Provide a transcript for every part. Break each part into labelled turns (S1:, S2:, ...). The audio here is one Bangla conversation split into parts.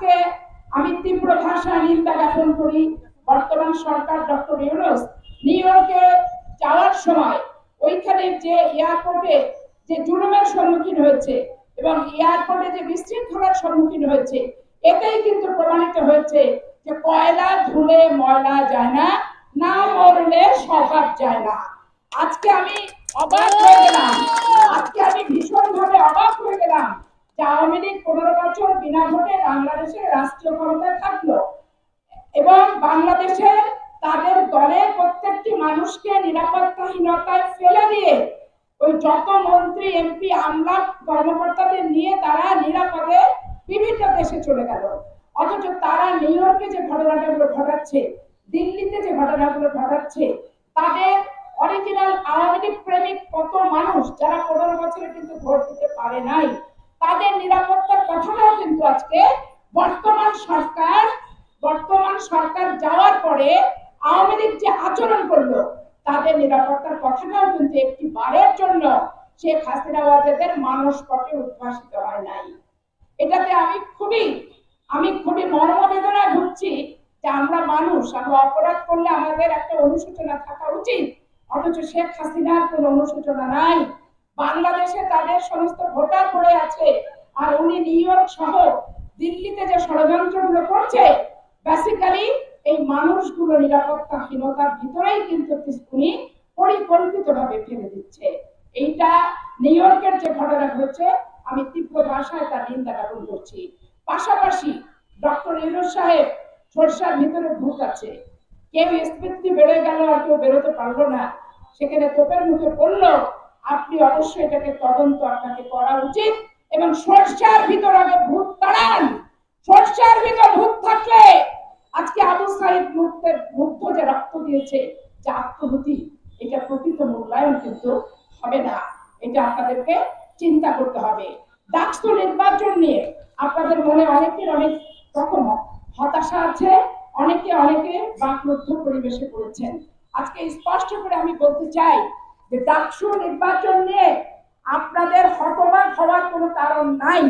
S1: আজকে আমি তীব্র ভাষায় নিন্দা জ্ঞাপন করি। বর্তমান সরকার ডক্টর ইউনুস নিউ ইয়র্কে যাওয়ার সময় ওইখানে যে এয়ারপোর্টে যে জুলুমের সম্মুখীন হয়েছে এবং এয়ারপোর্টে যে বিশৃঙ্খলার সম্মুখীন হয়েছে, এতেই কিন্তু প্রমাণিত হয়েছে যে কয়লা ধুলে ময়লা যায় না না মরলে স্বভাব যায় না। আজকে আমি অবাক হয়ে গেলাম। আজকে আমি ভীষণ ভাবে অবাক হয়ে গেলাম আওয়ামী পনেরো বছর বিনা ভোটে বাংলাদেশের রাষ্ট্রীয় ক্ষমতায় থাকল এবং বাংলাদেশে তাদের দলের প্রত্যেকটি মানুষকে নিরাপত্তাহীনতায় ফেলে দিয়ে ওই যত মন্ত্রী, এমপি, আমলা, কর্মকর্তাদের নিয়ে তারা নিরাপদে বিভিন্ন দেশে চলে গেল। অথচ তারা নিউ ইয়র্কে যে ঘটনাগুলো ঘটাচ্ছে, দিল্লিতে যে ঘটনাগুলো ঘটাচ্ছে, তাদের অরিজিনাল আওয়ামী প্রেমিক কত মানুষ যারা পনেরো বছরে কিন্তু ভোট দিতে পারে নাই? যাওয়ার পরে আওয়ামী লীগ যে আচরণ করল, তাদের নিরাপত্তার কথাটাও কিন্তু একটি বারের জন্য শেখ হাসিনা মানুষ পটে উদ্ভাসিত হয় নাই। এটাতে আমি খুবই আমি খুবই মর্মবেদনায় ভুগছি যে আমরা মানুষ, আমরা অপরাধ করলে আমাদের একটা অনুশোচনা থাকা উচিত। অথচ শেখ হাসিনার কোনো অনুশোচনা নাই। বাংলাদেশে তাদের সমস্ত ভোটার পড়ে আছে। আর উনি নিউ ইয়র্ক সহ দিল্লিতে যে ষড়যন্ত্রগুলো করছে বেসিক্যালি মানুষগুলো নিরাপত্তাহীনতার ভিতরেই কিন্তু উনি পরিকল্পিতভাবে ফেলে দিচ্ছে। এইটা নিউ ইয়র্কের যে ঘটনা ঘটেছে, আমি তীব্র ভাষায় তার নিন্দা জ্ঞাপন করছি। পাশাপাশি ডক্টর ইউনুস সাহেব সরষার ভিতরে ভূত আছে। কেউ স্ফীতি বেড়ে গেল আর কেউ বেরোতে পারল না। সেখানে তোপের মুখে পড়ল আপনি অবশ্যই এটাকে তদন্ত আপনাকে করা উচিত এবং সরষার ভিতর আগে ভূত তাড়ান সরষার ভিতর সাইদ মুক্তের মুগ্ধ যে রক্ত দিয়েছে যে আত্মভূতি এটা প্রকৃত মূল্যায়ন কিন্তু হবে না। এটা আপনাদেরকে চিন্তা করতে হবে। নির্বাচন নিয়ে আপনাদের মনে অনেকের অনেক রকম হতাশা আছে। অনেকে অনেকে পরিবেশে পড়েছেন। আজকে স্পষ্ট করে আমি বলতে চাই যে ডাকসু নির্বাচন নিয়ে আপনাদের হতবাক হওয়ার কোনো কারণ নাই।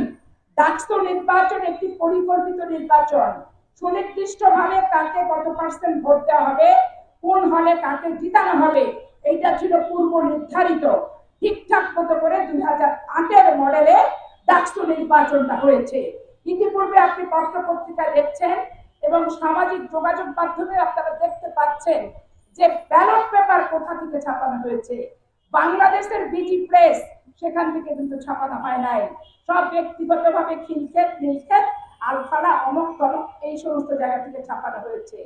S1: ডাকসু নির্বাচন একটি পরিকল্পিত নির্বাচন। সুনির্দিষ্টভাবে কাকে কত পার্সেন্ট ভোট দেওয়া হবে, কোন হলে কাকে জিতানো হবে, এইটা ছিল পূর্ব নির্ধারিত। ঠিকঠাক মতো করে দুই হাজার আটের মডেলে ডাকসু নির্বাচনটা হয়েছে। ইতিপূর্বে আপনি পত্র পত্রিকায় দেখছেন এবং সামাজিক যোগাযোগ মাধ্যমে আপনারা দেখতে পাচ্ছেন যে ব্যালট পেপার কোথা থেকে ছাপানো হয়েছে। বাংলাদেশের বিজি প্রেস সেখান থেকে কিন্তু ছাপানো হয় নাই। সব ব্যক্তিগতভাবে খিলক্ষেত, নীলক্ষেত আলফালা অমক তমক এই সমস্ত জায়গা থেকে ছাপানো হয়েছে।